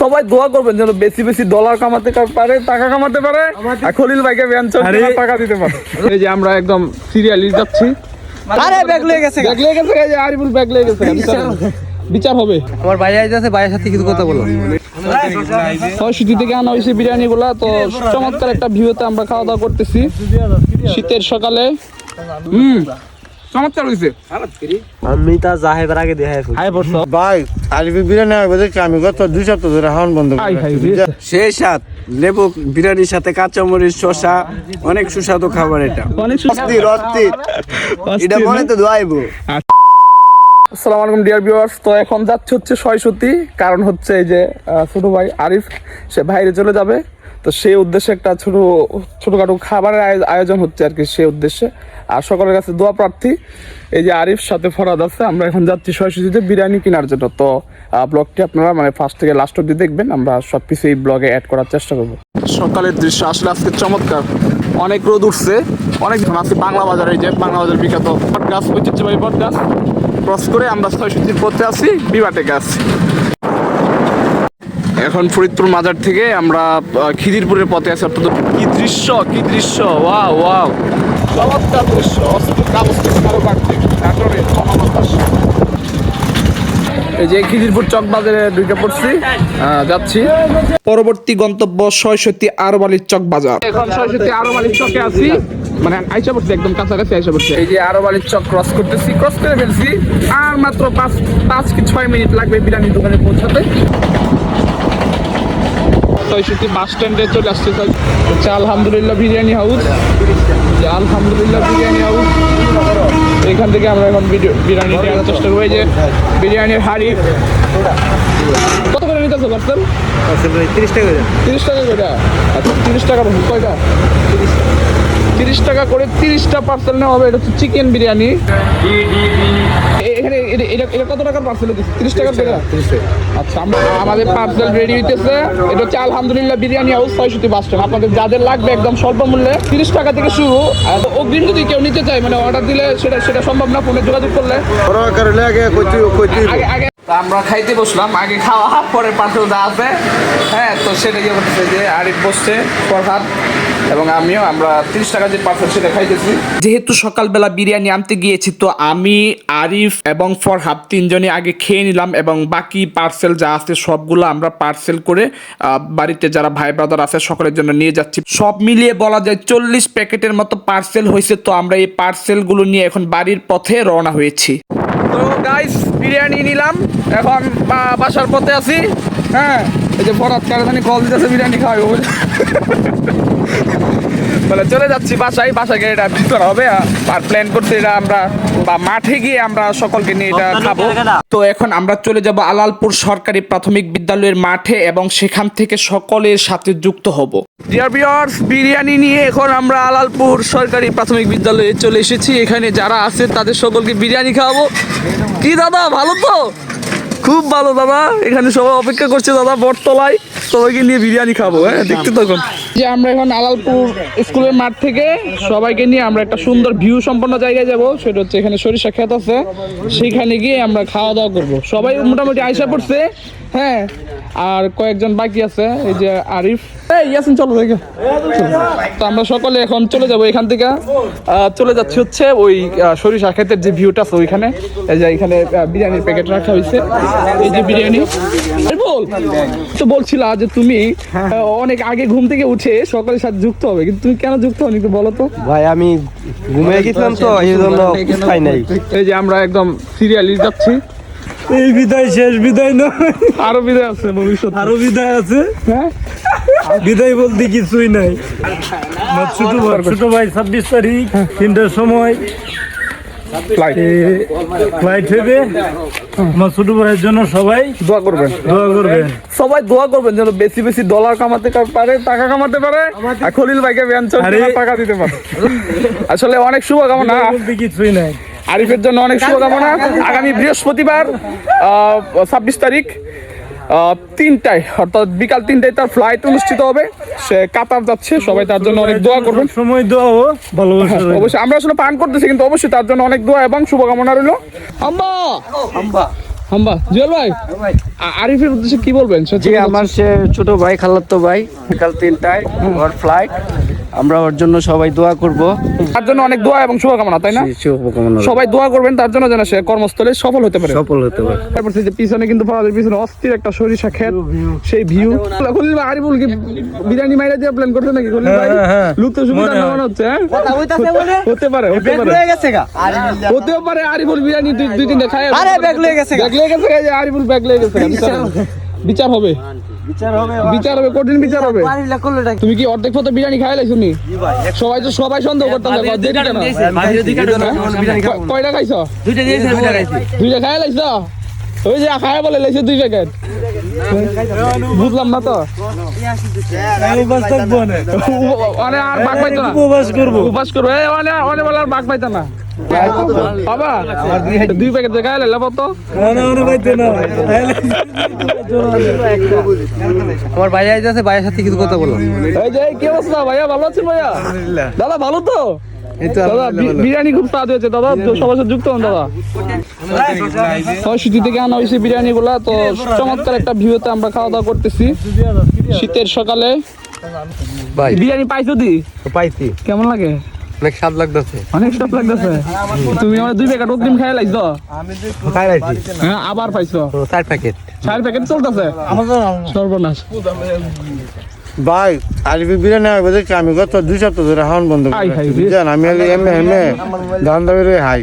সবাই দোয়া করবেন যেন বেশি বেশি ডলার কামাতে পারে টাকা কামাতে পারে। আর খলিল ভাইকে ভ্যানচার টাকা দিতে পারে। এই যে আমরা একদম সিরিয়ালি যাচ্ছি। আরে ব্যাগ লয়ে গেছে ব্যাগ লেগে গেছে এই যে আরিফুল ব্যাগ লেগে গেছে বিচার- বিচার হবে। আমার ভাই আইতাছে ভাইয়ের সাথে কিছু কথা বলো। সরস্বতী থেকে আনা হয়েছে বিরিয়ানি গুলা তো চমৎকার একটা ভিউতে আমরা খাওয়া দাওয়া করতেছি। শীতের সকালে। হুম। চমৎকার হয়েছে আমি তা জাহেবের আগে দেখাই হাই বর্ষ। ভাই আরবি বিরিয়ানি হবে দেখছি আমি গত দুই সপ্তাহ ধরে বন্ধ। সেই লেবু বিরিয়ানির সাথে কাঁচামরিচ শসা অনেক সুস্বাদু খাবার এটা। অনেক অস্থির অস্থির। এটা মনে তো দোয়াইবো। আসসালামু আলাইকুম ডিয়ার ভিউয়ার্স। তো এখন যাচ্ছে হচ্ছে কারণ হচ্ছে এই যে ছোট ভাই আরিফ সে বাইরে চলে যাবে। তো সেই উদ্দেশ্যে একটা ছোট, ছোটখাটো খাবারের আয়োজন হচ্ছে আর কি সেই উদ্দেশ্যে। আর সকলের কাছে দোয়া প্রার্থী, এই যে আরিফ সাথে ফরাদ আছে, আমরা এখন যাচ্ছি সরস্বতীতে বিরিয়ানি কেনার জন্য। তো ব্লগটি আপনারা মানে ফার্স্ট থেকে লাস্ট অব্দি দেখবেন, আমরা সব কিছু এই ব্লগে অ্যাড করার চেষ্টা করব। সকালের দৃশ্য আসলে আজকে চমৎকার। অনেক রোদ উঠছে, অনেক আজকে বাংলা বাজারে যে বাংলা বাজার বিখ্যাত বট গাছ ঐতিহ্যবাহী বট গাছ ক্রস করে আমরা ছয়ষট্টির পথে আছি বিবাটে গাছ এখন ফরিদপুর মাজার থেকে আমরা খিদিরপুরের পথে আছি, অর্থাৎ কি দৃশ্য কি দৃশ্য? Wow wow. চমৎকার দৃশ্য। যে খিদিরপুর চক বাজারে ঢুকে পড়ছি যাচ্ছি। পরবর্তী গন্তব্য সরস্বতী আরবালির চক বাজার এখন সরস্বতী আরবালির চকে আছি। মানে আইসা পড়ছি, একদম কাছাকাছি আইসা পড়ছি। এই যে আরবালির চক ক্রস করতেছি ক্রস করে ফেলছি। আর মাত্র পাঁচ পাঁচ কি ছয় মিনিট লাগবে বিরিয়ানি দোকানে পৌঁছাতে। সরস্বতী বাস স্ট্যান্ডে চলে আসছে হচ্ছে আলহামদুলিল্লাহ বিরিয়ানি হাউস আলহামদুলিল্লাহ বিরিয়ানি হাউস এখান থেকে আমরা এখন বিরিয়ানি নেওয়ার চেষ্টা করব। এই যে বিরিয়ানির হাড়ি। কত করে নিতে পারতাম তিরিশ টাকা তিরিশ টাকা করে? আচ্ছা তিরিশ টাকা কয়টা? তিরিশ টাকা করে তিরিশটা পার্সেল নেওয়া হবে। এটা হচ্ছে চিকেন বিরিয়ানি। এ- এখানে এটা- এটা এটা কত টাকার পার্সেল হচ্ছে তিরিশ টাকা আচ্ছা আমাদের পার্সেল রেডি হইতেছে। এটা হচ্ছে আলহামদুলিল্লাহ বিরিয়ানি হাউস ছয়শতি বাস স্ট্যান্ড আপনাদের যাদের লাগবে একদম স্বল্প মূল্যে তিরিশ টাকা থেকে শুরু। আর অগ্রিম যদি কেউ নিতে চায় মানে অর্ডার দিলে সেটা সেটা সম্ভব না ফোনে যোগাযোগ করলে। আগে আগে আমরা খাইতে বসলাম। আগে খাওয়া, পরে পার্সেল যা আছে। হ্যাঁ তো সেটা ইয়ে করতেছে যে আরিফ বসছে ফরহাদ এবং আমিও। আমরা তিরিশ টাকা যে পার্সেল সেটা খাইতেছি। যেহেতু সকালবেলা বিরিয়ানি আনতে গিয়েছি, তো আমি, আরিফ এবং ফরহাদ তিনজনে আগে খেয়ে নিলাম, এবং বাকি পার্সেল যা আছে সবগুলো আমরা পার্সেল করে বাড়িতে যারা ভাই ব্রাদার আছে, সকলের জন্য নিয়ে যাচ্ছি। সব মিলিয়ে বলা যায় চল্লিশ প্যাকেটের মতো পার্সেল হয়েছে, তো আমরা এই পার্সেলগুলো নিয়ে এখন বাড়ির পথে রওনা হয়েছি। তো গাইস বিরিয়ানি নিলাম। এখন বাসার পথে আছি। হ্যাঁ। এই যে বরাত কারখানি কল দিতেছে বিরিয়ানি খাওয়াবো বলে। চলে যাচ্ছি বাসায় বাসায় গিয়ে এটা ভিতর হবে আর প্ল্যান করতে এটা আমরা বা মাঠে গিয়ে আমরা সকলকে নিয়ে এটা খাব। তো এখন আমরা চলে যাব আলালপুর সরকারি প্রাথমিক বিদ্যালয়ের মাঠে এবং সেখান থেকে সকলের সাথে যুক্ত হব। ডিয়ার ভিউয়ার্স বিরিয়ানি নিয়ে এখন আমরা আলালপুর সরকারি প্রাথমিক বিদ্যালয়ে চলে এসেছি। এখানে যারা আছে তাদের সকলকে বিরিয়ানি খাওয়াবো। কি দাদা ভালো তো? খুব ভালো দাদা। এখানে সবাই অপেক্ষা করছে দাদা বটতলায়। সবাইকে নিয়ে বিরিয়ানি খাব হ্যাঁ দেখতে তখন যে আমরা এখন আলালপুর স্কুলের মাঠ থেকে সবাইকে নিয়ে আমরা একটা সুন্দর ভিউ সম্পন্ন জায়গায় যাব সেটা হচ্ছে এখানে সরিষা ক্ষেত আছে। সেখানে গিয়ে আমরা খাওয়া দাওয়া করব। সবাই মোটামুটি আইসা পড়ছে হ্যাঁ আর কয়েকজন বাকি আছে এই যে আরিফ। এই ইয়াসিন চলো দেখে। তো আমরা সকলে এখন চলে যাব এখান থেকে। আহ, চলে যাচ্ছি হচ্ছে ওই সরিষা ক্ষেতের যে ভিউটা আছে ওইখানে। এই যে এখানে বিরিয়ানির প্যাকেট রাখা হয়েছে। এই যে বিরিয়ানি। বল তো বলছিল যে তুমি অনেক আগে ঘুম থেকে উঠে সকালের সাথে যুক্ত হবে। কিন্তু তুমি কেন যুক্ত হনি একটু বলো তো? ভাই আমি ঘুমিয়ে গেছিলাম তো এই জন্য খাই নাই এই যে আমরা একদম সিরিয়ালি যাচ্ছি। এই বিদায় শেষ বিদায় নয় আরও বিদায় আছে ভবিষ্যৎ আরও বিদায় আছে? হ্যাঁ? বিদায় বলতে কিছুই নাই। আমার ছোট ভাই ছোট ভাই ছাব্বিশ তারিখ তিনটার সময়। ফ্লাইট ফ্লাইট হবে। আমার ছোট ভাইয়ের জন্য সবাই দোয়া করবেন। দোয়া করবেন। সবাই দোয়া করবেন যেন বেশি বেশি ডলার কামাতে পারে টাকা কামাতে পারে আর খলিল ভাইকে টাকা দিতে পারে। আসলে অনেক শুভকামনা। কিছুই নাই। আরিফের জন্য অনেক শুভকামনা। আগামী বৃহস্পতিবার ছাব্বিশ তারিখ। তিনটায় অর্থাৎ বিকাল তিনটায় তার ফ্লাইট অনুষ্ঠিত হবে। সে কাতার যাচ্ছে সবাই তার জন্য অনেক দোয়া করবেন। সময় দোয়া ও ভালোবাসা রইল। অবশ্যই আমরা আসলে পান করতেছি কিন্তু অবশ্যই তার জন্য অনেক দোয়া এবং শুভকামনা রইল। আম্মা হাম্বা। জুয়েল ভাই আরিফের উদ্দেশ্যে কি বলবেন? সে জি আমার সে ছোট ভাই খালাতো ভাই বিকাল তিনটায় ওর ফ্লাইট আমরা ওর জন্য সবাই দোয়া করব। তার জন্য অনেক দোয়া এবং শুভকামনা তাই না? শুভকামনা সবাই দোয়া করবেন তার জন্য যেন সে কর্মস্থলে সফল হতে পারে। সফল হতে পারে। তারপর সেই যে পিছনে কিন্তু ফারাদের পিছনে অস্থির একটা সরিষা ক্ষেত সেই ভিউ খলিল ভাই আরিফুল কি বিরিয়ানি মাইরা দিয়ে প্ল্যান করছে নাকি? খলিল ভাই হ্যাঁ, হ্যাঁ। লুক তো সুবিধা মনে হচ্ছে হ্যাঁ? হতে পারে হতে পারে। হয়ে গেছে গা। হতেও পারে আরিফুল বিরিয়ানি দুই দুই তিনটা খায়। আরে ব্যাগ লয়ে গেছে ব্যাগ লয়ে গেছে আরিফুল ব্যাগ লয়ে গেছে বিচার হবে। বিচার হবে বিচার হবে কঠিন বিচার হবে। তুমি কি অর্ধেক বিরিয়ানি সবাই তো সবাই সন্দেহ করতাম কয়টা খাইছো? দুইটা খাই লাইছো? ওই যে খাই বলে লাইছো দুই প্যাকেট। বুঝলাম না তো? উপবাস থাকব আর বাঘ পাইতো না? উপবাস করব। উপাস করব। এই অনেক বলে আর বাঘ পাইতো না। বাবা দুই প্যাকেট তো পাইতো না আমার ভাই আইতাছে ভাইয়ের সাথে কিছু কথা যে কি অবস্থা ভাইয়া ভালো আছেন ভাইয়া দাদা ভালো তো দাদা বিরিয়ানি খুব স্বাদ হয়েছে দাদা। তো সবার সাথে যুক্ত হন দাদা। সরস্বতী থেকে আনা হয়েছে বিরিয়ানি গুলা তো চমৎকার একটা ভিউতে আমরা খাওয়া দাওয়া করতেছি শীতের সকালে বিরিয়ানি পাইছো দি? পাইছি। কেমন লাগে? অনেক স্বাদ লাগতেছে। অনেক স্টাফ লাগতেছে। তুমি আমার দুই প্যাকেট অগ্রিম খাই লাইছো? খাই রাখছি হ্যাঁ আবার পাইছো। চার প্যাকেট চার প্যাকেট চলতেছে? সর্বনাশ। ভাই আরিফি বিরিয়ানি হবে দেখে আমি গত দুই সপ্তাহ ধরে হাওয়ান বন্ধ করে আমি হলে এমএ এমএ ধান দাবি হাই।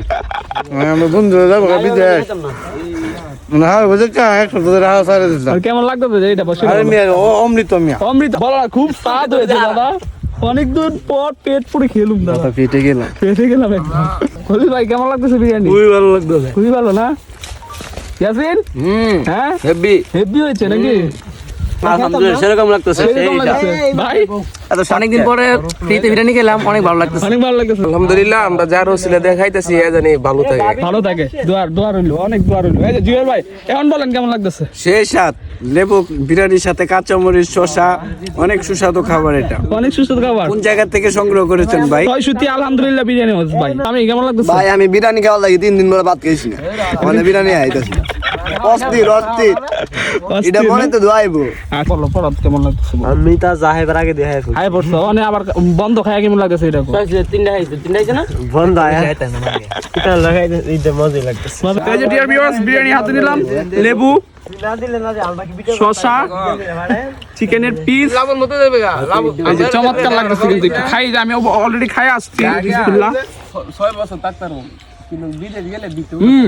আমরা বন্ধু যাব বিদেশ। মানে কেমন লাগতেছে যে এটা বসে আরে মিয়া ও অমৃত মিয়া। অমৃত বলো খুব স্বাদ হয়েছে দাদা। অনেক দূর পর পেট পুরে খেলুম দাদা। পেটে গেলাম। পেটে গেলাম একদম। খলিল ভাই কেমন লাগতেছে বিরিয়ানি? খুবই ভালো লাগতেছে। খুবই ভালো না? ইয়াসিন? হুম। হ্যাঁ? হেভি। হেভি হয়েছে নাকি? আলহামদুলিল্লাহ সেরকম লাগতেছে ভাই? অনেকদিন পরে ফ্রিতে বিরিয়ানি খেলাম অনেক ভালো লাগতেছে। অনেক ভালো লাগতেছে। আলহামদুলিল্লাহ আমরা যার দেখাইতেছি এ জানি ভালো থাকে। ভালো থাকে দোয়ার দোয়ার হইল অনেক দোয়ার হইল এই যে জুয়েল ভাই এখন বলেন কেমন লাগতেছে? সেই সাত লেবু বিরিয়ানির সাথে কাঁচামরিচ শসা অনেক সুস্বাদু খাবার এটা। অনেক সুস্বাদু খাবার। কোন জায়গা থেকে সংগ্রহ করেছেন ভাই? ছয় সুতি আলহামদুলিল্লাহ বিরিয়ানি হচ্ছে ভাই। আমি কেমন লাগতেছে? ভাই আমি বিরিয়ানি খাওয়া লাগি তিন দিন ধরে ভাত খাইছি না। মানে বিরিয়ানি আইতাছি অস্থির অস্থির এটা মনে তো দোয়াইবো। আর বলো কেমন লাগতেছে আমি তা যাহেবার আগে দেখাই হাই পড়ছো? মানে আবার বন্ধ খায় কেমন লাগতেছে এটা তিনটা খাইছে তিনটা খাইছে না? বন্ধ আয়া। এটা লাগাই এইটা মজা লাগতেছে। এই যে ডিয়ার ভিউয়ার্স বিরিয়ানি হাতে নিলাম লেবু শসা চিকেনের পিস। চমৎকার লাগতেছে কিন্তু একটু। খাই যে আমি অলরেডি খাই আসছি ছয় বছর থাকতাম কিন্তু বিদেশ গেলে দিতে হুম।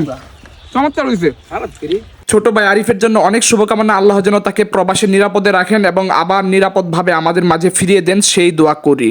চমৎকার হয়েছে ছোট ভাই আরিফের জন্য অনেক শুভকামনা আল্লাহ যেন তাকে প্রবাসে নিরাপদে রাখেন এবং আবার নিরাপদভাবে আমাদের মাঝে ফিরিয়ে দেন সেই দোয়া করি।